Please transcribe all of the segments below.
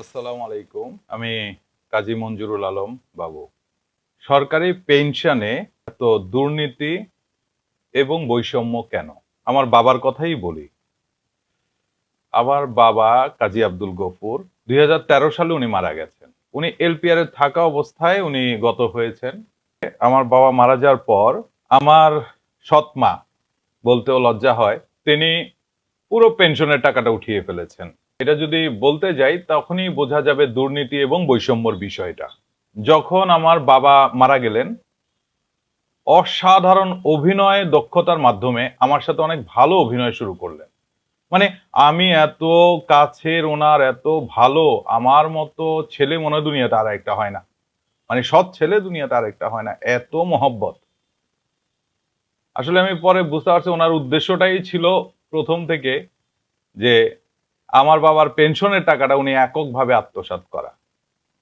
আসসালামু আলাইকুম। আমি কাজী মঞ্জুরুল আলম বাবু। সরকারি পেনশনে এত দুর্নীতি এবং বৈষম্য কেন? আমার বাবার কথাই বলি। আমার বাবা কাজী আব্দুল গফুর, দুই হাজার তেরো সালে উনি মারা গেছেন। উনি এলপিআর এ থাকা অবস্থায় উনি গত হয়েছেন। আমার বাবা মারা যাওয়ার পর আমার সৎ মা বলতেও লজ্জা হয়, তিনি পুরো পেনশনের টাকাটা উঠিয়ে ফেলেছেন। এটা যদি বলতে যাই, তখনই বোঝা যাবে দুর্নীতি এবং বৈষম্যর বিষয়টা। যখন আমার বাবা মারা গেলেন, অসাধারণ অভিনয় দক্ষতার মাধ্যমে আমার সাথে অনেক ভালো অভিনয় শুরু করলেন। মানে আমি এত কাছের ওনার, এত ভালো, আমার মতো ছেলে মনে দুনিয়াতে আর একটা হয় না। মানে সৎ ছেলে দুনিয়াতে আর একটা হয় না, এত মহব্বত। আসলে আমি পরে বুঝতে পারছি ওনার উদ্দেশ্যটাই ছিল প্রথম থেকে যে আমার বাবার পেনশনের টাকাটা উনি এককভাবে আত্মসাৎ করা।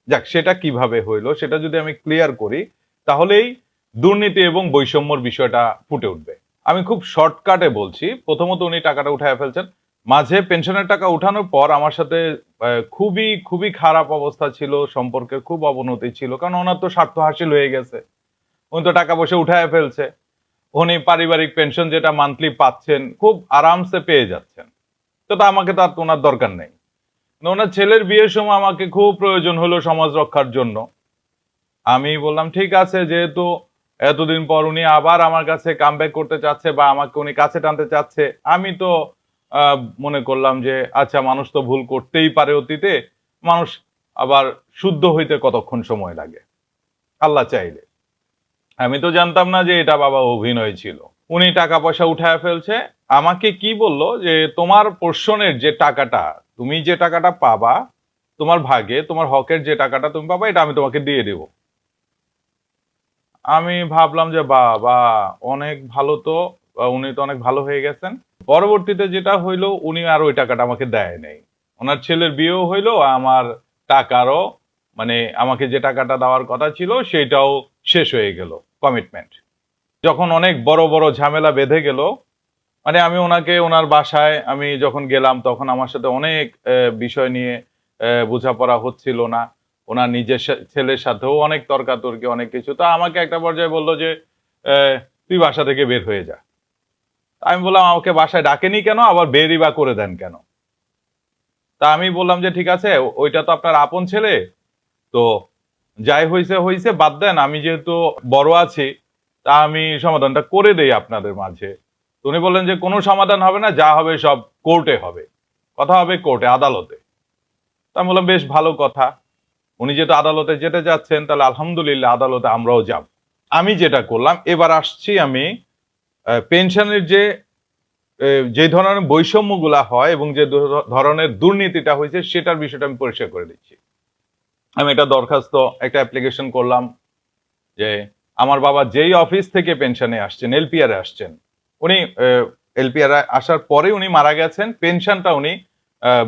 যাক, সেটা কীভাবে হইল সেটা যদি আমি ক্লিয়ার করি, তাহলেই দুর্নীতি এবং বৈষম্যর বিষয়টা ফুটে উঠবে। আমি খুব শর্টকাটে বলছি। প্রথমত উনি টাকাটা উঠায় ফেলছেন। মাঝে পেনশনের টাকা উঠানোর পর আমার সাথে খুবই খুবই খারাপ অবস্থা ছিল সম্পর্কের খুব অবনতি ছিল, কারণ ওনার তো স্বার্থ হাসিল হয়ে গেছে। উনি তো টাকা পয়সা উঠায় ফেলছে। উনি পারিবারিক পেনশন যেটা মান্থলি পাচ্ছেন, খুব আরামসে পেয়ে যাচ্ছেন। তো তা আমাকে তার ওনার দরকার নেই। ওনার ছেলের বিয়ের সময় আমাকে খুব প্রয়োজন হলো সমাজ রক্ষার জন্য। আমি বললাম, ঠিক আছে, যেহেতু এতদিন পর উনি আবার আমার কাছে কাম করতে চাচ্ছে বা আমাকে উনি কাছে টানতে চাচ্ছে, আমি তো মনে করলাম যে আচ্ছা মানুষ তো ভুল করতেই পারে অতীতে, মানুষ আবার শুদ্ধ হইতে কতক্ষণ সময় লাগে? আল্লাহ চাইলে। আমি তো জানতাম না যে এটা বাবা অভিনয় ছিল। উনি টাকা পয়সা উঠায় ফেলছে আমাকে কি বলল যে তোমার পোর্শনের যে টাকাটা, তুমি যে টাকাটা পাবা, তোমার ভাগে, তোমার হকের যে টাকাটা তুমি পাবা, এটা আমি তোমাকে দিয়ে দেব। আমি ভাবলাম যে বাবা, অনেক ভালো তো উনি তো অনেক ভালো হয়ে গেছেন। পরবর্তীতে যেটা হইল, উনি আর ওই টাকাটা আমাকে দেয় নাই। ওনার ছেলের বিয়েও হইল, আমার টাকারও মানে আমাকে যে টাকাটা দেওয়ার কথা ছিল সেটাও শেষ হয়ে গেল কমিটমেন্ট যখন অনেক বড় বড় ঝামেলা বেঁধে গেল মানে আমি ওনাকে, ওনার বাসায় আমি যখন গেলাম তখন আমার সাথে অনেক বিষয় নিয়ে বোঝাপড়া হচ্ছিল না। ওনার নিজের ছেলের সাথেও অনেক তর্কাতর্কি, অনেক কিছু। তা আমাকে একটা পর্যায়ে বলল যে তুই বাসা থেকে বের হয়ে যা। আমি বললাম, আমাকে বাসায় ডাকেনি কেন? আবার বেরই বা করে দেন কেন? তা আমি বললাম যে, ঠিক আছে ওইটা তো আপনার আপন ছেলে। তো যাই হয়েছে হয়েছে বাদ দেন। আমি যেহেতু বড় আছি, তা আমি সমাধানটা করে দেই আপনাদের মাঝে। তো উনি বললেন যে, কোনো সমাধান হবে না, যা হবে সব কোর্টে হবে। কথা হবে কোর্টে, আদালতে। তা বললাম, বেশ ভালো কথা। উনি যেহেতু আদালতে যেতে যাচ্ছেন, তাহলে আলহামদুলিল্লাহ আদালতে আমরাও যাব। আমি যেটা করলাম, এবার আসছি আমি পেনশনের যে যে ধরনের বৈষম্যগুলা হয় এবং যে ধরনের দুর্নীতিটা হয়েছে, সেটার বিষয়টা আমি পরিষ্কার করে দিচ্ছি। আমি একটা দরখাস্ত, একটা অ্যাপ্লিকেশন করলাম যে, আমার বাবা যেই অফিস থেকে পেনশনে আসছেন এলপিআর আসছেন উনি এলপিআর আসার পরে উনি মারা গেছেন, পেনশনটা উনি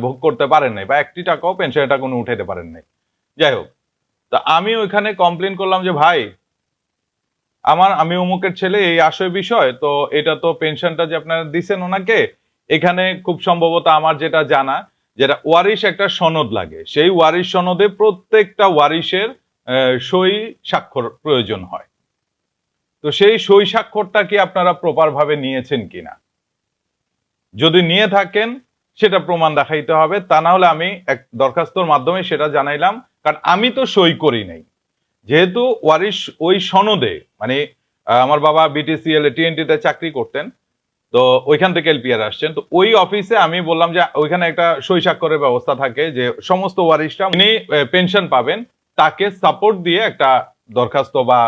ভোগ করতে পারেন নাই বা একটি টাকাও পেনশনের টাকা উনি উঠাইতে পারেন নাই। যাই হোক, তা আমি ওইখানে কমপ্লেন করলাম যে, ভাই, আমার, আমি অমুকের ছেলে, এই আশয় বিষয়, তো এটা তো পেনশনটা যে আপনারা দিছেন ওনাকে, এখানে খুব সম্ভবত আমার যেটা জানা, যেটা ওয়ারিশ একটা সনদ লাগে। সেই ওয়ারিশ সনদে প্রত্যেকটা ওয়ারিশের সই স্বাক্ষর প্রয়োজন হয়। তো সেই সই স্বাক্ষরটা কি আপনারা প্রপার ভাবে নিয়েছেন কিনা? যদি নিয়ে থাকেন, সেটা প্রমাণ দেখাইতে হবে। তা না হলে আমি এক দরখাস্তর মাধ্যমে সেটা জানাইলাম, কারণ আমি তো সই করি নাই। যেহেতু ওয়ারিশ ওই সনদে মানে আমার বাবা বিটিসিএল টিএনটি তে চাকরি করতেন, তো ওইখান থেকে এলপিআর আসছেন। তো ওই অফিসে আমি বললাম যে, ওইখানে একটা সই স্বাক্ষরের ব্যবস্থা থাকে যে, সমস্ত ওয়ারিশটা উনি পেনশন পাবেন, তাকে সাপোর্ট দিয়ে একটা দরখাস্ত বা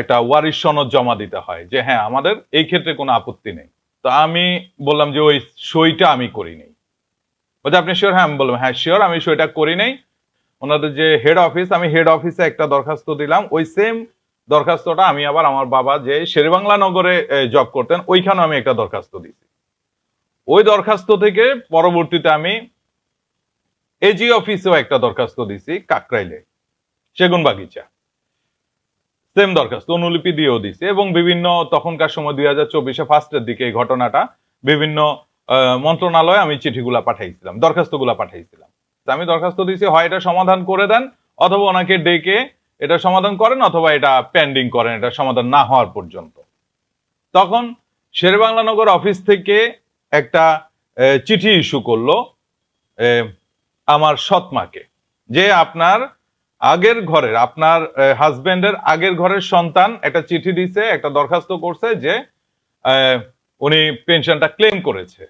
একটা ওয়ারিশ সনদ জমা দিতে হয় যে হ্যাঁ আমাদের এই ক্ষেত্রে কোনো আপত্তি নেই। তো আমি বললাম যে, ওই সইটা আমি করি নাই। বলছে, আপনি শিওর হ্যাঁ আমি বললাম হ্যাঁ শিওর আমি সইটা করি নাই। ওনাদের যে হেড অফিস আমি হেড অফিসে একটা দরখাস্ত দিলাম। ওই সেম দরখাস্তটা আমি আবার আমার বাবা যে শেরেবাংলা নগরে জব করতেন ওইখানে আমি একটা দরখাস্ত দিয়েছি। ওই দরখাস্ত থেকে পরবর্তীতে আমি এজি অফিসেও একটা দরখাস্ত দিছি কাকরাইলে সেগুন বাগিচা সেম দরখাস্ত, অনুলিপি দিয়েও দিছি এবং বিভিন্ন তখনকার সময় দুই হাজার চব্বিশে ফার্স্টের দিকে এই ঘটনাটা বিভিন্ন মন্ত্রণালয়ে আমি চিঠিগুলা পাঠাইছিলাম, দরখাস্তগুলা পাঠাইছিলাম। আমি দরখাস্ত দিয়েছি, হয় এটা সমাধান করে দেন, অথবা ওনাকে ডেকে এটা সমাধান করেন, অথবা এটা পেন্ডিং করেন, এটা সমাধান না হওয়ার পর্যন্ত। তখন শেরবাংলা নগর অফিস থেকে একটা চিঠি ইস্যু করল আমার সৎমাকে, যে আপনার আগের ঘরের, আপনার হাজবেন্ডের আগের ঘরের সন্তান একটা চিঠি দিছে, একটা দরখাস্ত করছে যে উনি পেনশনটা ক্লেম করেছে।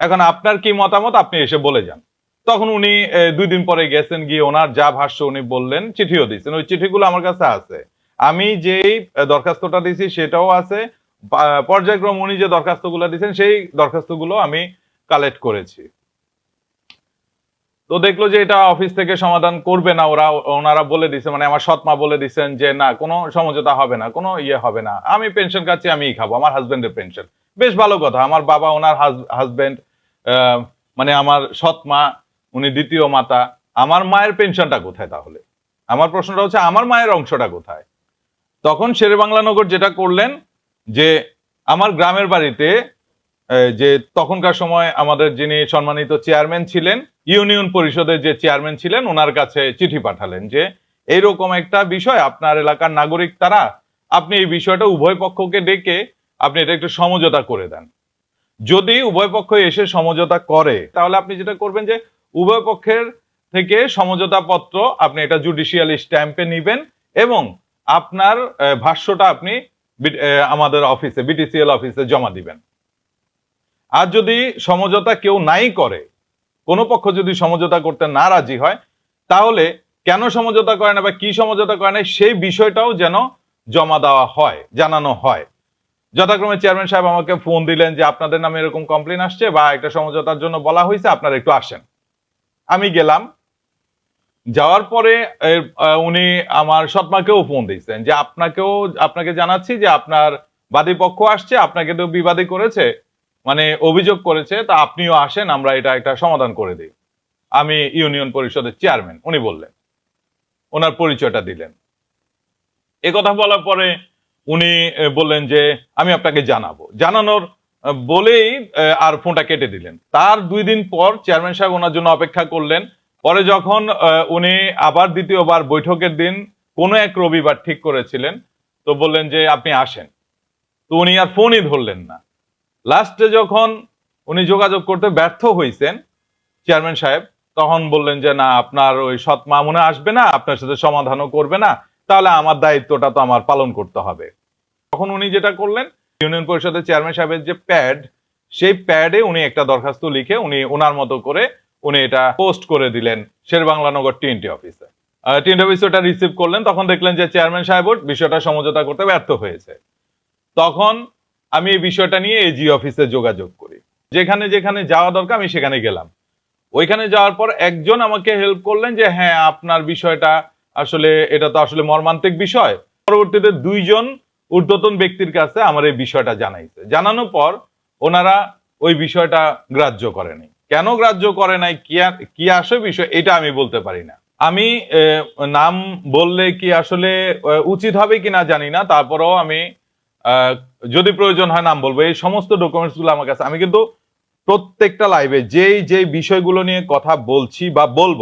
এখন আপনার কি মতামত? আপনি এসে বলে যান। তখন উনি দুই দিন পরে গেছেন, গিয়ে ওনার যা ভাষ্য উনি বললেন, চিঠিও দিয়েছেন ওই চিঠিগুলো আমার কাছে আছে। আমি যেই দরখাস্তটা দিয়েছি সেটাও আছে। পর্যায়ক্রম উনি যে দরখাস্তগুলো দিয়েছেন সেই দরখাস্তগুলো আমি কালেক্ট করেছি। তো দেখল যে এটা অফিস থেকে সমাধান করবে না, ওরা, ওনারা বলে দিছে মানে আমার সৎমা বলে দিছেন যে, না, কোনো সমঝোতা হবে না, কোনো ইয়ে হবে না। আমি পেনশন খাচ্ছি, আমিই খাব, আমার হাজবেন্ডের পেনশন বেশ ভালো কথা, আমার বাবা ওনার হাজবেন্ড মানে আমার সৎমা, উনি দ্বিতীয় মাতা। আমার মায়ের পেনশনটা কোথায় তাহলে? আমার প্রশ্নটা হচ্ছে, আমার মায়ের অংশটা কোথায়? তখন শেরে বাংলানগর যেটা করলেন, যে আমার গ্রামের বাড়িতে যে তখনকার সময় আমাদের যিনি সম্মানিত চেয়ারম্যান ছিলেন, ইউনিয়ন পরিষদের যে চেয়ারম্যান ছিলেন, ওনার কাছে চিঠি পাঠালেন যে, এইরকম একটা বিষয় আপনার এলাকার নাগরিক তারা, আপনি এই বিষয়টা উভয় পক্ষকে ডেকে আপনি এটা একটু সমঝোতা করে দেন। যদি উভয় পক্ষ এসে সমঝোতা করে, তাহলে আপনি যেটা করবেন যে, উভয় পক্ষের থেকে সমঝোতা পত্র আপনি এটা জুডিশিয়াল স্ট্যাম্পে নিবেন এবং আপনার ভাষ্যটা আপনি আমাদের অফিসে, বিটিসিএল অফিসে জমা দিবেন। আর যদি সমঝোতা কেউ নাই করে, কোনো পক্ষ যদি সমঝোতা করতে না রাজি হয়, তাহলে কেন সমঝোতা করে না বা কি সমঝোতা করে না, সেই বিষয়টাও যেন জমা দেওয়া হয়, জানানো হয়। যথাক্রমে চেয়ারম্যান সাহেব আমাকে ফোন দিলেন যে আপনাদের নামে এরকম কমপ্লেন আসছে বা একটা সমঝোতার জন্য বলা হয়েছে, আপনারা একটু আসেন। আমি গেলাম। যাওয়ার পরে উনি আমার সৎমাকেও ফোন দিয়েছেন যে আপনাকেও, আপনাকে জানাচ্ছি যে আপনার বাদী পক্ষ আসছে, আপনাকে তো বিবাদী করেছে। মানে অভিযোগ করেছে, তা আপনিও আসেন, আমরা এটা একটা সমাধান করে দিই। আমি ইউনিয়ন পরিষদের চেয়ারম্যান, উনি বললেন। ওনার পরিচয়টা দিলেন। এ কথা বলার পরে উনি বললেন যে, আমি আপনাকে জানাব। জানানোর বলেই আর ফোনটা কেটে দিলেন। তার দুই দিন পর চেয়ারম্যান সাহেব ওনার জন্য অপেক্ষা করলেন। পরে যখন উনি আবার দ্বিতীয়বার বৈঠকের দিন কোনো এক রবিবার ঠিক করেছিলেন, তো বললেন যে, আপনি আসেন। তো উনি আর ফোনই ধরলেন না। লাস্টে যখন উনি যোগাযোগ করতে ব্যর্থ হয়েছেন চেয়ারম্যান সাহেব, তখন বললেন যে, না, আপনার ওই সৎ মা মনে আসবে না, আপনার সাথে সমাধানও করবে না, তাহলে আমার দায়িত্বটা তো আমার পালন করতে হবে। তখন উনি যেটা করলেন, ইউনিয়ন পরিষদের চেয়ারম্যান সাহেবের যে প্যাড, সেই প্যাডে উনি একটা দরখাস্ত লিখে উনি ওনার মতো করে উনি এটা পোস্ট করে দিলেন Sher Banglanagar T N T অফিসে। টিএনটি অফিস ওটা রিসিভ করলেন, তখন দেখলেন যে চেয়ারম্যান সাহেব বিষয়টা সমঝোতা করতে ব্যর্থ হয়েছে। তখন আমি এই বিষয়টা নিয়ে এজি অফিসে যোগাযোগ করি। যেখানে যেখানে যাওয়া দরকার, আমি সেখানে গেলাম। ওইখানে যাওয়ার পর একজন আমাকে হেল্প করলেন যে হ্যাঁ আপনার বিষয়টা আসলে, এটা তো আসলে মর্মান্তিক বিষয়। পরবর্তীতে দুইজন ঊর্ধ্বতন ব্যক্তির কাছে আমার এই বিষয়টা জানাইছে। জানানোর পর ওনারা ওই বিষয়টা গ্রাহ্য করেনি কেন গ্রাহ্য করে নাই? কি আসে বিষয়, এটা আমি বলতে পারি না। আমি নাম বললে কি আসলে উচিত হবে কিনা জানি না। তারপরেও আমি যদি প্রয়োজন হয় নাম বলব। এই সমস্ত ডকুমেন্টসগুলো আমার কাছে আমি কিন্তু প্রত্যেকটা লাইভে যেই যেই বিষয়গুলো নিয়ে কথা বলছি বা বলব,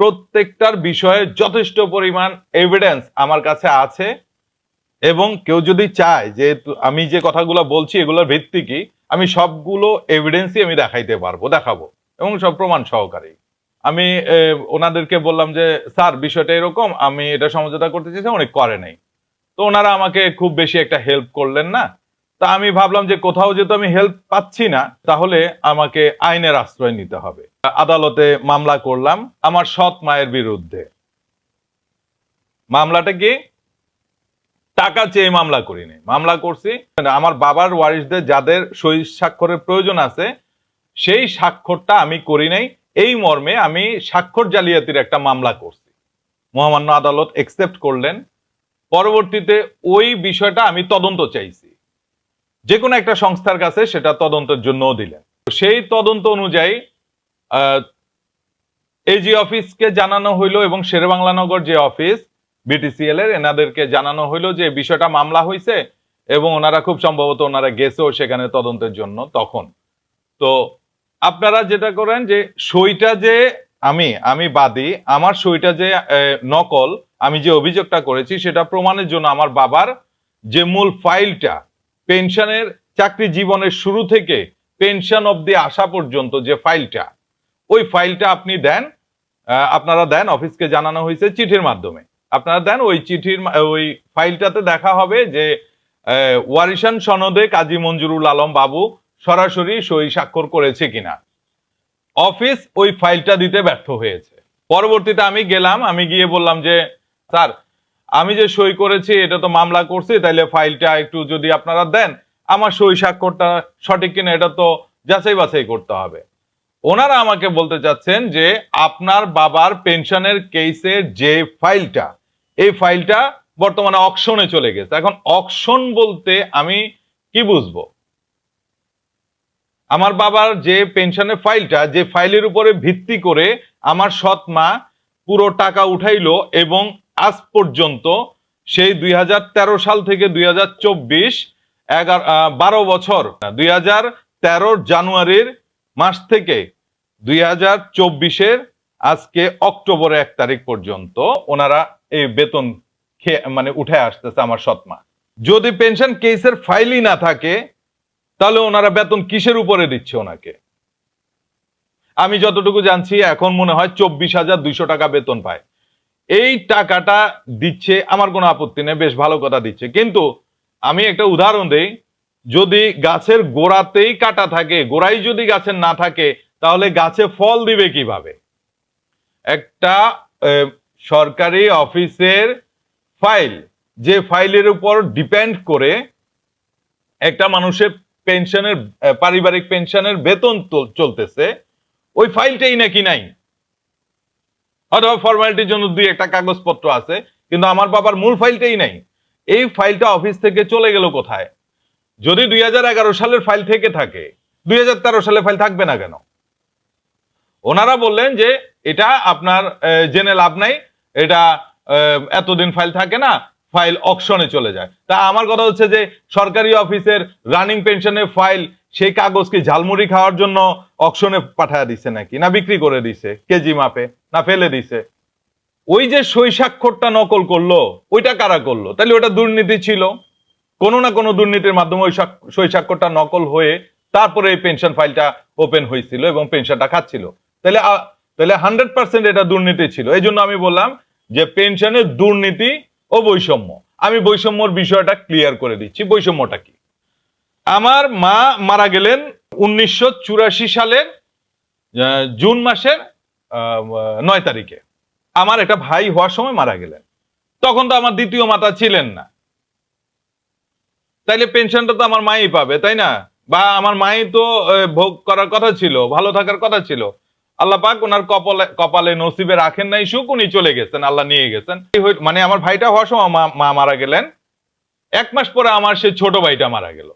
প্রত্যেকটার বিষয়ে যথেষ্ট পরিমাণ এভিডেন্স আমার কাছে আছে। এবং কেউ যদি চায় যে আমি যে কথাগুলো বলছি, এগুলোর ভিত্তি কি, আমি সবগুলো এভিডেন্সই আমি দেখাইতে পারব, দেখাবো। এবং সব প্রমাণ সহকারে আমি ওনাদেরকে বললাম যে, স্যার, বিষয়টা এরকম, আমি এটা সমঝোতা করতে চাইছি অনেক করে নাই। তো ওনারা আমাকে খুব বেশি একটা হেল্প করলেন না। তা আমি ভাবলাম যে কোথাও যেহেতু আমি হেল্প পাচ্ছি না, তাহলে আমাকে আইনের আশ্রয় নিতে হবে। আদালতে মামলা করলাম আমার সৎ মায়ের বিরুদ্ধে। মামলাটা কি? টাকা চেয়ে মামলা করিনি। মামলা করছি। আমার বাবার ওয়ারিসদের যাদের সই স্বাক্ষরের প্রয়োজন আছে, সেই স্বাক্ষরটা আমি করি নাই। এই মর্মে আমি স্বাক্ষর জালিয়াতির একটা মামলা করছি। মহামান্য আদালত একসেপ্ট করলেন। পরবর্তীতে ওই বিষয়টা আমি তদন্ত চাইছি। যে কোনো একটা সংস্থার কাছে সেটা তদন্তের জন্যও দিলেন। সেই তদন্ত অনুযায়ী এজি অফিসকে জানানো হইল এবং শেরেবাংলানগর যে অফিস বিটিসিএল এর এনাদেরকে জানানো হইল যে বিষয়টা মামলা হয়েছে এবং ওনারা খুব সম্ভবত ওনারা গেছেও সেখানে তদন্তের জন্য তখন। তো আপনারা যেটা করেন যে, সইটা যে আমি আমি বাদী, আমার সইটা যে নকল আমি যে অভিযোগটা করেছি সেটা প্রমাণের জন্য আমার বাবার যে মূল ফাইলটা পেনশনের চাকরি জীবনের শুরু থেকে পেনশন অবধি আসা পর্যন্ত যে ফাইলটা, ওই ফাইলটা আপনি দেন আপনারা দেন, অফিসকে জানানো হয়েছে চিঠির মাধ্যমে। আপনারা দেন, ওই চিঠির ওই ফাইলটাতে দেখা হবে যে ওয়ারিশান সনদে কাজী মঞ্জুরুল আলম বাবু সরাসরি সই স্বাক্ষর করেছে কিনা। অফিস ওই ফাইলটা দিতে ব্যর্থ হয়েছে। পরবর্তীতে আমি গেলাম, আমি গিয়ে বললাম যে স্যার, আমি যে সই করেছি, এটা তো মামলা করছি, তাইলে ফাইলটা একটু যদি আপনারা দেন, আমার সই স্বাক্ষরটা সঠিক কিনা, এটা তো যাচাই বাছাই করতে হবে। ওনারা আমাকে বলতে চাচ্ছেন যে, আপনার বাবার পেনশনের কেসের যে ফাইলটা, এই ফাইলটা বর্তমানে অকশনে চলে গেছে। এখন অকশন বলতে আমি কি বুঝব? আমার বাবার যে পেনশনের ফাইলটা, যে ফাইলের উপরে ভিত্তি করে আমার সৎ মা পুরো টাকা উঠাইলো এবং আজ পর্যন্ত সেই দুই হাজার তেরো সাল থেকে দুই হাজার চব্বিশ বারো বছর দুই হাজার জানুয়ারির মাস থেকে দুই হাজার চব্বিশের আজকে অক্টোবরের এক তারিখ পর্যন্ত ওনারা এই বেতন খেয়ে মানে উঠে আসতেছে আমার সৎমা। যদি পেনশন কেসের ফাইলই না থাকে, তাহলে ওনারা বেতন কিসের উপরে দিচ্ছে ওনাকে? আমি যতটুকু জানছি, এখন মনে হয় চব্বিশ হাজার দুইশো টাকা বেতন পায়। এই টাকাটা দিচ্ছে, আমার কোনো আপত্তি নেই, বেশ ভালো কথা দিচ্ছে। কিন্তু আমি একটা উদাহরণ দেই, যদি গাছের গোড়াতেই কাটা থাকে গোড়াই যদি গাছের না থাকে, তাহলে গাছে ফল দিবে কীভাবে? একটা সরকারি অফিসের ফাইল, যে ফাইলের উপর ডিপেন্ড করে একটা মানুষের পেনশনের পারিবারিক পেনশনের বেতন চলতেছে, ওই ফাইলটাই নাকি নাই? অথবা ফর্মালিটির জন্য দুই একটা কাগজপত্র আছে, কিন্তু আমার বাবার মূল ফাইলটাই নাই। এই ফাইলটা অফিস থেকে চলে গেল কোথায়? যদি দুই সালের ফাইল থেকে থাকে, দুই সালে ফাইল থাকবে না কেন? ওনারা বললেন যে, এটা আপনার জেনে লাভ নাই, এটা এতদিন ফাইল থাকে না ফাইল অকশনে চলে যায়। তা আমার কথা হচ্ছে যে, সরকারি অফিসের রানিং পেনশনের ফাইল সেই কাগজ কি ঝালমুড়ি খাওয়ার জন্য অকশনে পাঠায় দিছে নাকি? না বিক্রি করে দিছে? কেজি মাপে? না ফেলে দিছে? ওই যে সই স্বাক্ষরটা নকল করল, ওইটা কারা করল? তাহলে ওটা দুর্নীতি ছিল। কোনো না কোনো দুর্নীতির মাধ্যমে ওই সই স্বাক্ষরটা নকল হয়ে তারপরে এই পেনশন ফাইলটা ওপেন হয়েছিল এবং পেনশনটা খাচ্ছিল। তাহলে তাহলে হান্ড্রেড পার্সেন্ট এটা দুর্নীতি ছিল। এই জন্য আমি বললাম যে পেনশনের দুর্নীতি ও বৈষম্য আমি বৈষম্যর বিষয়টা ক্লিয়ার করে দিচ্ছি। বৈষম্যটা কি? আমার মা মারা গেলেন উনিশশো চুরাশি সালের জুন মাসের নয় তারিখে। আমার একটা ভাই হওয়ার সময় মারা গেলেন। তখন তো আমার দ্বিতীয় মাতা ছিলেন না। তাইলে পেনশনটা তো আমার মাই পাবে, তাই না? বা আমার মাই তো ভোগ করার কথা ছিল, ভালো থাকার কথা ছিল। আল্লাহ পাক ওনার কপালে কপালে নসিবে রাখেন নাই, সুখ উনি চলে গেছেন, আল্লাহ নিয়ে গেছেন। মানে আমার ভাইটা হওয়ার সময় মা মা মারা গেলেন। এক মাস পরে আমার সে ছোট ভাইটা মারা গেল।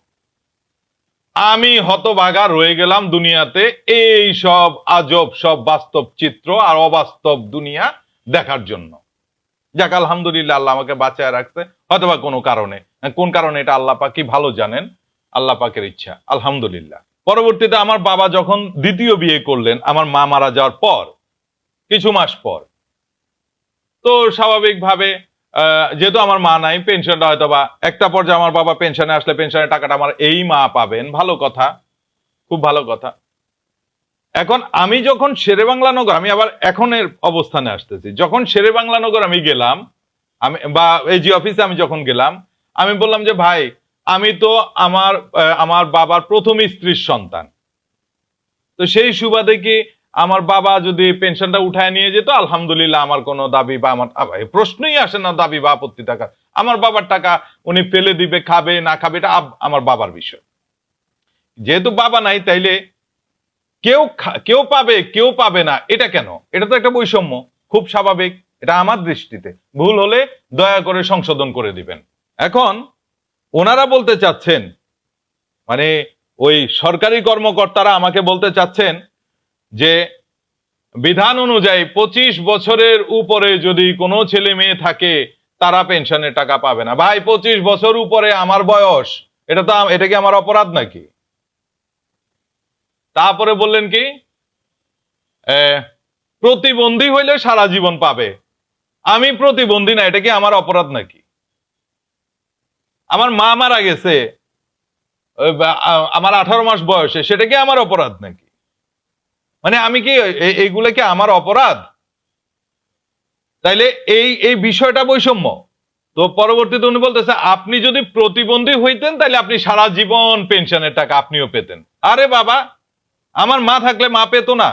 আমি হতবাগা রয়ে গেলাম দুনিয়াতে। এই সব আজব, সব বাস্তব চিত্র আর অবাস্তব দুনিয়া দেখার জন্য। যাক, আলহামদুলিল্লাহ, আল্লাহ আমাকে বাঁচায় রাখছে, হয়তোবা কোনো কারণে। কোন কারণে এটা আল্লাহ পাকি ভালো জানেন? আল্লাহ পাকের ইচ্ছা, আলহামদুলিল্লাহ। পরবর্তীতে আমার বাবা যখন দ্বিতীয় বিয়ে করলেন, আমার মা মারা যাওয়ার পর, কিছু মাস পর, তো স্বাভাবিকভাবে যেহেতু আমার মা নাই পেনশনটা হয়তো বা একটা পর্যায়ে আমার বাবা পেনশনে আসলে পেনশনের টাকাটা আমার এই মা পাবেন। ভালো কথা। খুব ভালো কথা। এখন আমি যখন শেরে বাংলা নগর আমি আবার এখনের অবস্থানে আসতেছি। যখন শেরে বাংলা নগর আমি গেলাম, আমি বা এজি অফিসে আমি যখন গেলাম, আমি বললাম যে, ভাই, আমি তো আমার আমার বাবার প্রথম স্ত্রীর সন্তান। তো সেই সুবাদে কি আমার বাবা যদি পেনশনটা উঠায় নিয়ে যেত, আলহামদুলিল্লাহ আমার কোনো দাবি বা আমার প্রশ্নই আসে না দাবি বা আপত্তি টাকা আমার বাবার টাকা উনি ফেলে দিবে, খাবে, না খাবে, এটা আমার বাবার বিষয়। যেহেতু বাবা নাই, তাইলে কেউ কেউ পাবে কেউ পাবে না, এটা কেন? এটা তো একটা বৈষম্য, খুব স্বাভাবিক, এটা আমার দৃষ্টিতে। ভুল হলে দয়া করে সংশোধন করে দিবেন। এখন ওনারা বলতে চাচ্ছেন মানে ওই সরকারি কর্মকর্তারা আমাকে বলতে চাচ্ছেন যে বিধান অনুযায়ী পঁচিশ বছরের উপরে যদি কোনো ছেলে মেয়ে থাকে, তারা পেনশনের টাকা পাবে না। ভাই, পঁচিশ বছর উপরে আমার বয়স, এটা তো এটা কি আমার অপরাধ নাকি? তারপরে বললেন কি প্রতিবন্ধী হইলে সারা জীবন পাবে। আমি প্রতিবন্ধী না, এটা কি আমার অপরাধ নাকি? আমার মা মারা গেছে আমার আঠারো মাস বয়সে, সেটা কি আমার অপরাধ নাকি? মানে আমি কি এইগুলো কি আমার অপরাধ? তাইলে এই এই বিষয়টা বৈষম্য। তো পরবর্তীতে উনি বলতেছে, আপনি যদি প্রতিবন্ধী হইতেন তাহলে আপনি সারা জীবন পেনশনের টাকা আপনিও পেতেন। আরে বাবা, আমার মা থাকলে মা পেতো না।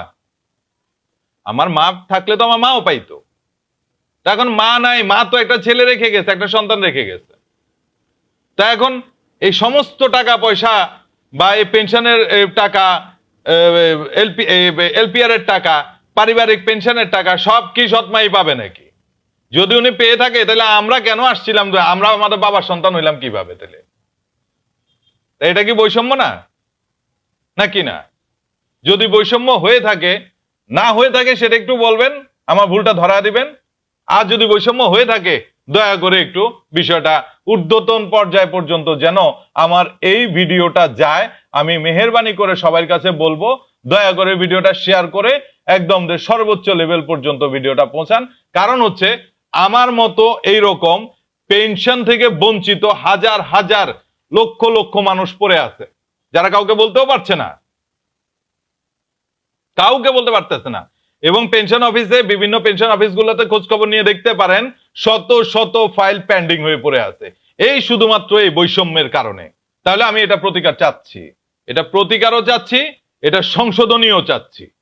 আমার মা থাকলে তো আমার মাও পাইতো। তা এখন মা নাই, মা তো একটা ছেলে রেখে গেছে, একটা সন্তান রেখে গেছে। তা এখন এই সমস্ত টাকা পয়সা বা এই পেনশনের টাকা এলপি এলপিআর এর টাকা, পারিবারিক পেনশনের টাকা, সব কি সৎমাই পাবে নাকি? যদি উনি পেয়ে থাকে, তাহলে আমরা কেন আসছিলাম? আমরা আমাদের বাবার সন্তান হইলাম কীভাবে তাহলে? এটা কি বৈষম্য না? নাকি না? যদি বৈষম্য হয়ে থাকে, না হয়ে থাকে সেটা একটু বলবেন, আমার ভুলটা ধরা দিবেন। আর যদি বৈষম্য হয়ে থাকে, দয়া করে একটু বিষয়টা ঊর্ধ্বতন পর্যায় পর্যন্ত যেন আমার এই ভিডিওটা যায়। আমি মেহরবানি করে সবার কাছে বলব, দয়া করে ভিডিওটা শেয়ার করে একদম সর্বোচ্চ লেভেল পর্যন্ত ভিডিওটা পৌঁছান। কারণ হচ্ছে, আমার মতো এই রকম পেনশন থেকে বঞ্চিত হাজার হাজার লক্ষ লক্ষ মানুষ পড়ে আছে। যারা কাউকে বলতেও পারছে না। কাউকে বলতে পারতেছে না। এবং পেনশন অফিসে বিভিন্ন পেনশন অফিসগুলোতে খোঁজ খবর নিয়ে দেখতে পারেন, শত শত ফাইল প্যান্ডিং হয়ে পড়ে আছে। এই শুধুমাত্র এই বৈষম্যের কারণে। তাহলে আমি এটা প্রতিকার চাচ্ছি। এটা প্রতিকারও চাচ্ছি, এটা সংশোধনীয় চাচ্ছি।